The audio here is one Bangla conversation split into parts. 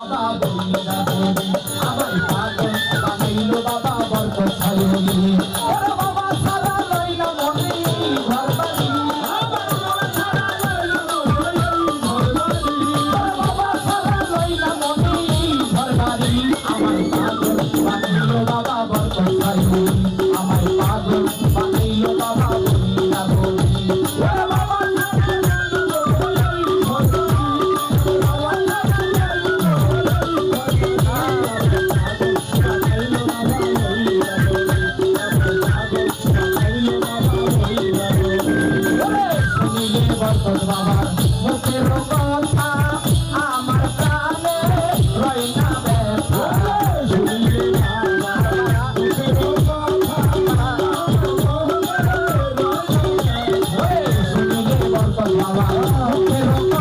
বাবা বাবা বাবা oh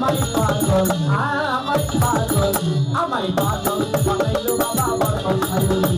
আমার পাগল আমার পাগল বানাইলো বাবা বড় কথা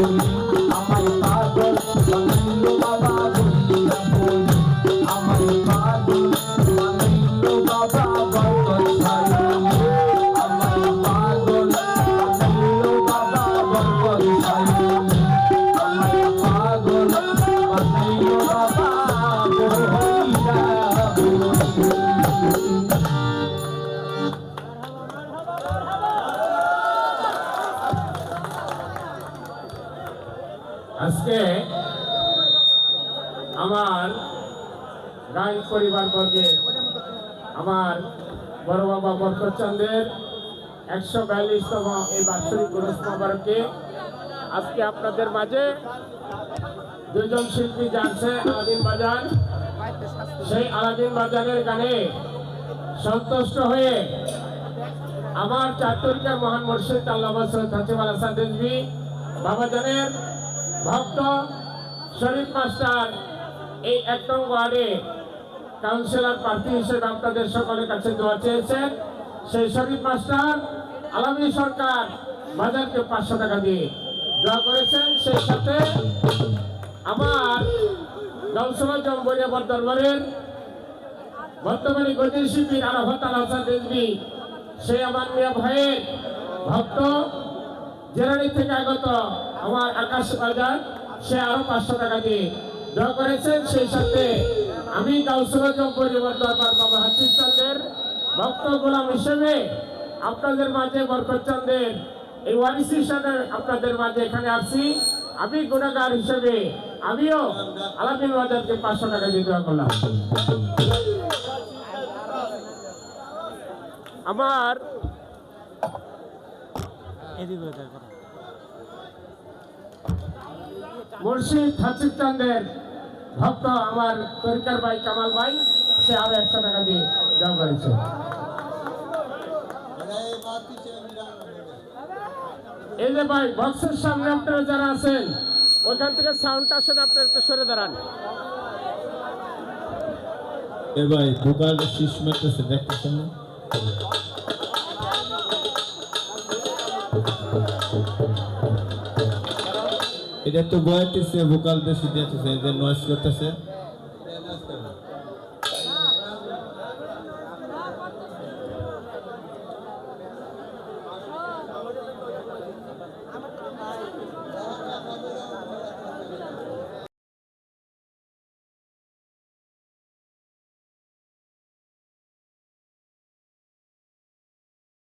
বরকত সায়নি আজকে আমার গায়ক পরিবার বর্গের আমার বড় বাবা বরকত চন্দ্রের একশো বিয়াল্লিশতম এই বাৎসরিক গুরুস মোবারকে আজকে আপনাদের মাঝে দুজন শিল্পী জানছে আলাদিন বাজার সেই আলাদিন বাজারের গানে সন্তুষ্ট হয়ে আমার চারতরিকার মহান মুর্শিদ আল্লাহ হাসিমাল হাসান রেজভি বাবা জানের ভক্ত, শরীফ মাস্টার, এই এক নং ওয়ার্ডে কাউন্সিলর প্রার্থী হিসেবে আপনাদের সকলের কাছে দোয়া চেয়েছেন। সেই শরীফ মাস্টার, আলামী সরকার, বাজারকে পাঁচশো টাকা দিয়ে দোয়া করেছেন। সেই সাথে আমার গাউসলা জম্বরিয়া দরবারের বর্তমানে গতির শিল্পীর আরাফত আল হাসান রেজবি সে আমার মিয়া ভাইয়ের ভক্ত। জেরানি থেকে আগত আমার আকাশ বাজার সে আরও পাঁচশো টাকা দিয়ে দেওয়া করেছেন। সেই সাথে আমি কাউসুরাজম পরিবার দরবার বাবা হাসিফ ভক্ত গোলাম হিসেবে আপনাদের মাঝে বরকত চন্দ্রের এই ওয়ারিস হিসাবে আপনাদের মাঝে এখানে আসছি। আমি গুণাগার হিসেবে আমিও আলামিন বাজারকে পাঁচশো টাকা দিয়ে দেওয়া করলাম। আমার মুর্শিদ হাসিফ চান্দের ভক্ত আমার তরিকার ভাই কামাল ভাই, সে আরও একশো টাকা দিয়ে দেওয়া করেছে। এই যে ভাই, বক্সের সামনে আপনারা যারা আছেন, ওখান থেকে সাউন্ডটা আসেন, আপনারা একটু সরে দাঁড়ান। এ ভাই দোকানটা শীষ মারতেছে দেখতেছেন না? এটা তো বয়াতেছে ভোকাল বেশি দিয়েছে যে নয়েস করতেছে।